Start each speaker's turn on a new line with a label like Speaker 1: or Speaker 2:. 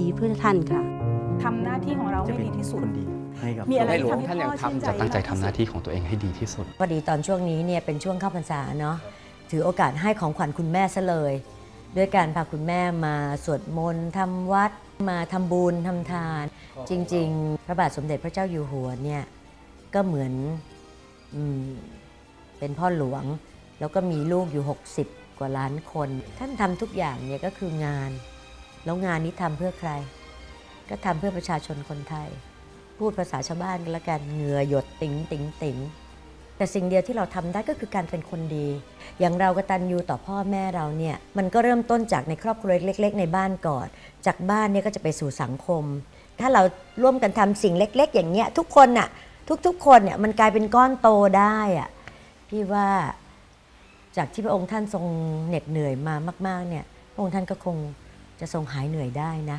Speaker 1: ดีเพื่อท่านค่ะ
Speaker 2: ทำหน้าที่ของเรา
Speaker 3: จะ
Speaker 2: ให้
Speaker 3: เป็น
Speaker 2: ดีที่สุด
Speaker 3: คนดีให้กับ
Speaker 2: มีอะไร
Speaker 4: ในหลวง
Speaker 2: ที่
Speaker 4: ท่านยัง
Speaker 2: พ่อชื่น
Speaker 4: ทำ
Speaker 2: ใจ
Speaker 4: จะ
Speaker 5: ตั้งใจทำหน้าที่ของตัวเองให้ดีที่สุด
Speaker 6: พอดีตอนช่วงนี้เนี่ยเป็นช่วงเข้าพรรษาเนาะถือโอกาสให้ของขวัญคุณแม่ซะเลย ด้วยการพาคุณแม่มาสวดมนต์ทำวัดมาทำบุญทำทาน จริง ๆ พระบาทสมเด็จพระเจ้าอยู่หัวเนี่ยก็เหมือนอืมเป็นพ่อหลวง แล้วก็มีลูกอยู่ 60 กว่าล้านคน ท่านทำทุกอย่างเนี่ยก็คืองาน แล้วงานนี้ทำเพื่อใคร ก็ทำเพื่อประชาชนคนไทย พูดภาษาชาวบ้านก็แล้วกันเหงื่อหยดติ๋งติ๋งติ๋งแต่สิ่งเดียวที่เราทำได้ก็คือการเป็นคนดี อย่างเรากตัญญูต่อพ่อแม่เราเนี่ยมันก็เริ่มต้นจากในครอบครัวเล็ก ๆ ในบ้านก่อน จากบ้านเนี่ยก็จะไปสู่สังคม ถ้าเราร่วมกันทำสิ่งเล็ก ๆ อย่างเงี้ยทุกคนน่ะทุกๆ คนเนี่ยมันกลายเป็นก้อนโตได้อะพี่ว่าจากที่พระองค์ท่านทรงเหน็ดเหนื่อยมามาก ๆเนี่ยพระองค์ท่านก็คง จะทรงหายเหนื่อยได้นะ